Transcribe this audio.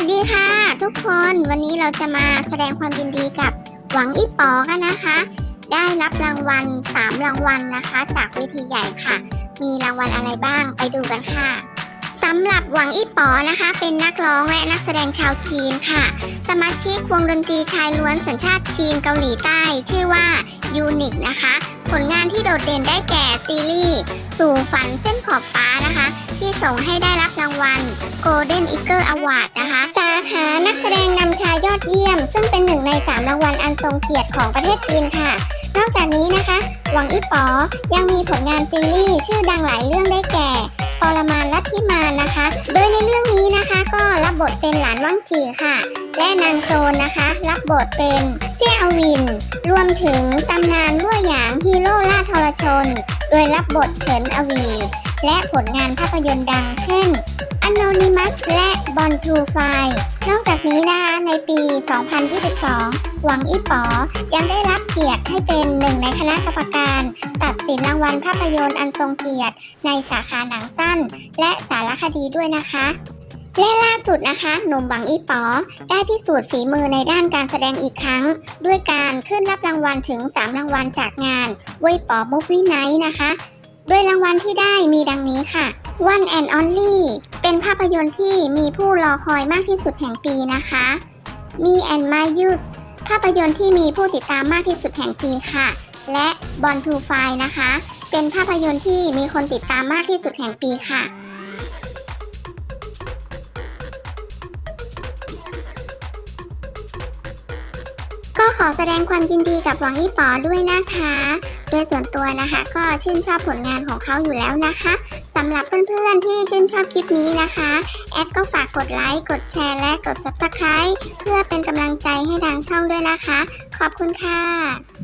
วัสดีค่ะ ทุกคนวันนี้เราจะมาแสดงความยินดีกับหวังอีป๋อกันนะคะ ได้รับรางวัล 3 รางวัลนะคะ จากเวทีใหญ่ค่ะ มีรางวัลอะไรบ้างไปดูกันค่ะ สำหรับหวังอี้ป๋อนะคะ เป็นนักร้องและนักแสดงชาวจีนค่ะ สมาชิกวงดนตรีชายล้วนสัญชาติจีนเกาหลีใต้ ชื่อว่ายูนิคนะคะ ผลงานที่โดดเด่นได้แก่ซีรีส์ สู่ฝันเส้นขอบฟ้านะคะ ที่ส่งให้ได้รับรางวัล Golden Eagle Award นะคะ สาขานักแสดงนำชายยอดเยี่ยม ซึ่งเป็นหนึ่งใน 3 รางวัลอันทรงเกียรติของประเทศจีนค่ะนอกจากนี้นะคะ หวังอี้ป๋อยังมีผลงานซีรีส์ชื่อดังหลายเรื่องได้แก่ รมานลัทธิมานนะคะ โดยในเรื่องนี้นะคะก็รับบทเป็นหลานว่างจีค่ะ และนางโจนนะคะ รับบทเป็นเซี่ยวิน รวมถึงตำนานลั่วหยางฮีโร่ล่าทรชน โดยรับบทเฉินอวี และผลงานภาพยนตร์ดังเช่น Anonymous และ Born to Fly นอกจากนี้นะคะในปี 2022 หวังอีป๋อยังได้รับเกียรติให้เป็นหนึ่งในคณะกรรมการ ตัดสินรางวัลภาพยนตร์อันทรงเกียรติ ในสาขาหนังสั้น และสารคดีด้วยนะคะและล่าสุดนะคะ หนุ่มหวังอีป๋อได้พิสูจน์ฝีมือในด้านการแสดงอีกครั้ง ด้วยการขึ้นรับรางวัลถึง 3 รางวัลจากงานเว่ยป๋อมุกวิไนท์นะคะ โดยรางวัลที่ได้มีดังนี้ค่ะ One and Only เป็นภาพยนตร์ที่มีผู้รอคอยมากที่สุดแห่งปีนะคะ Me and My Youth ภาพยนตร์ที่มีผู้ติดตามมากที่สุดแห่งปีค่ะ และ Born to Fly นะคะ เป็นภาพยนตร์ที่มีคนติดตามมากที่สุดแห่งปีค่ะ ขอแสดงความยินดีกับหวังอี้ป๋อด้วยนะคะ โดยส่วนตัวนะคะ ก็ชื่นชอบผลงานของเขาอยู่แล้วนะคะสำหรับเพื่อนๆที่ชื่นชอบคลิปนี้นะคะ แอดก็ฝากกดไลค์กดแชร์และกด Subscribe เพื่อเป็นกำลังใจให้ทางช่องด้วยนะคะ ขอบคุณค่ะ